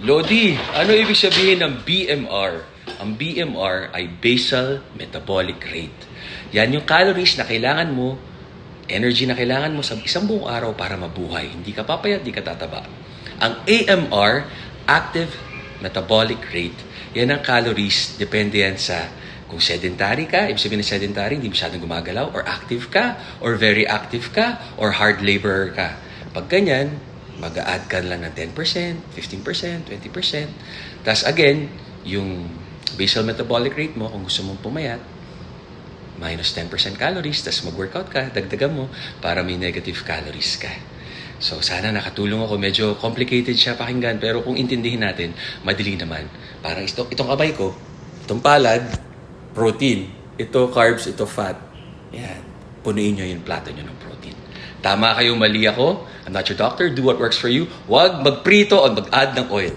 Lodi, ano ibig sabihin ng BMR? Ang BMR ay basal metabolic rate. Yan yung calories na kailangan mo, energy na kailangan mo sa isang buong araw para mabuhay. Hindi ka papayat, hindi ka tataba. Ang AMR, active metabolic rate, yan ang calories, depende yan sa kung sedentary ka, ibig sabihin ng sedentary, hindi masyadong gumagalaw, or active ka, or very active ka, or hard laborer ka. Pag ganyan, mag-a-add ka lang ng 10%, 15%, 20%. Tapos again, yung basal metabolic rate mo, kung gusto mong pumayat, minus 10% calories, tapos mag-workout ka, dagdagan mo para may negative calories ka. So sana nakatulong ako. Medyo complicated siya pakinggan, pero kung intindihin natin, madali naman. Parang ito, itong kamay ko, itong palad, protein. Ito carbs, ito fat. Yan. Punuin nyo yung plato nyo ng protein. Tama kayo, mali ako. I'm not your doctor. Do what works for you. Huwag magprito o mag-add ng oil.